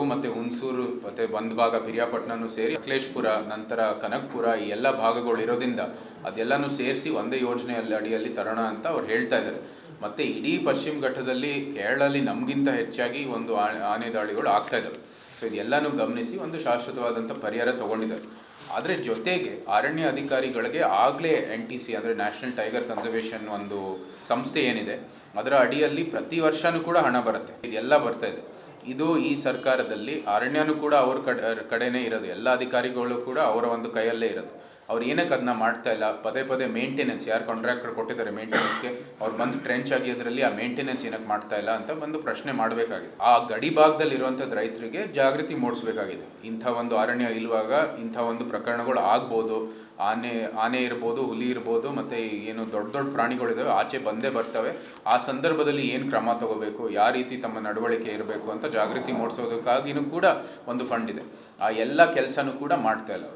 ಕೊಡಗು ಮತ್ತು ಹುಣಸೂರು ಮತ್ತು ಒಂದು ಭಾಗ ಪಿರಿಯಾಪಟ್ಟಣನೂ ಸೇರಿ ಅಖಿಲೇಶ್ಪುರ, ನಂತರ ಕನಕ್ಪುರ ಈ ಎಲ್ಲ ಭಾಗಗಳು ಇರೋದ್ರಿಂದ ಅದೆಲ್ಲನೂ ಸೇರಿಸಿ ಒಂದೇ ಯೋಜನೆಯಲ್ಲಿ ಅಡಿಯಲ್ಲಿ ತರೋಣ ಅಂತ ಅವ್ರು ಹೇಳ್ತಾ ಇದ್ದಾರೆ. ಮತ್ತೆ ಇಡೀ ಪಶ್ಚಿಮ ಘಟ್ಟದಲ್ಲಿ ಕೇರಳಲ್ಲಿ ನಮಗಿಂತ ಹೆಚ್ಚಾಗಿ ಒಂದು ಆನೆ ದಾಳಿಗಳು ಆಗ್ತಾ ಇದ್ದಾವೆ. ಸೊ ಇದೆಲ್ಲನೂ ಗಮನಿಸಿ ಒಂದು ಶಾಶ್ವತವಾದಂಥ ಪರಿಹಾರ ತಗೊಂಡಿದ್ದಾರೆ. ಆದರೆ ಜೊತೆಗೆ ಅರಣ್ಯ ಅಧಿಕಾರಿಗಳಿಗೆ ಆಗಲೇ ಎನ್ ಟಿ ಸಿ ಅಂದರೆ ನ್ಯಾಷನಲ್ ಟೈಗರ್ ಕನ್ಸರ್ವೇಷನ್ ಒಂದು ಸಂಸ್ಥೆ ಏನಿದೆ, ಅದರ ಅಡಿಯಲ್ಲಿ ಪ್ರತಿ ವರ್ಷನೂ ಕೂಡ ಹಣ ಬರುತ್ತೆ. ಇದೆಲ್ಲ ಬರ್ತಾ ಇದೆ. ಇದು ಈ ಸರ್ಕಾರದಲ್ಲಿ ಅರಣ್ಯನೂ ಕೂಡ ಅವ್ರ ಕಡೆ ಕಡೆನೇ ಇರೋದು. ಎಲ್ಲ ಅಧಿಕಾರಿಗಳು ಕೂಡ ಅವರ ಒಂದು ಕೈಯಲ್ಲೇ ಇರೋದು. ಅವ್ರು ಏನಕ್ಕೆ ಅದನ್ನ ಮಾಡ್ತಾ ಇಲ್ಲ? ಪದೇ ಪದೇ ಮೇಂಟೆನೆನ್ಸ್ ಯಾರು ಕಾಂಟ್ರಾಕ್ಟರ್ ಕೊಟ್ಟಿದ್ದಾರೆ ಮೇಂಟೆನೆನ್ಸ್ಗೆ ಅವ್ರು ಬಂದು ಟ್ರೆಂಚ್ ಆಗಿ ಅದರಲ್ಲಿ ಆ ಮೇಂಟೆನೆನ್ಸ್ ಏನಕ್ಕೆ ಮಾಡ್ತಾ ಇಲ್ಲ ಅಂತ ಒಂದು ಪ್ರಶ್ನೆ ಮಾಡಬೇಕಾಗಿದೆ. ಆ ಗಡಿ ಭಾಗದಲ್ಲಿ ಇರುವಂಥದ್ದು ರೈತರಿಗೆ ಜಾಗೃತಿ ಮೂಡಿಸ್ಬೇಕಾಗಿದೆ. ಇಂಥ ಒಂದು ಅರಣ್ಯ ಇಲ್ವಾಗ ಇಂಥ ಒಂದು ಪ್ರಕರಣಗಳು ಆಗ್ಬೋದು, ಆನೆ ಆನೆ ಇರ್ಬೋದು, ಹುಲಿ ಇರ್ಬೋದು, ಮತ್ತು ಏನು ದೊಡ್ಡ ದೊಡ್ಡ ಪ್ರಾಣಿಗಳಿದಾವೆ, ಆಚೆ ಬಂದೇ ಬರ್ತವೆ. ಆ ಸಂದರ್ಭದಲ್ಲಿ ಏನು ಕ್ರಮ ತಗೋಬೇಕು? ಯಾವ ರೀತಿ ತಮ್ಮ ನಡವಳಿಕೆ ಇರಬೇಕು ಅಂತ ಜಾಗೃತಿ ಮೂಡಿಸೋದಕ್ಕಾಗಿನೂ ಕೂಡ ಒಂದು ಫಂಡ್ ಇದೆ. ಆ ಎಲ್ಲ ಕೆಲಸನೂ ಕೂಡ ಮಾಡ್ತಾ ಇಲ್ಲ.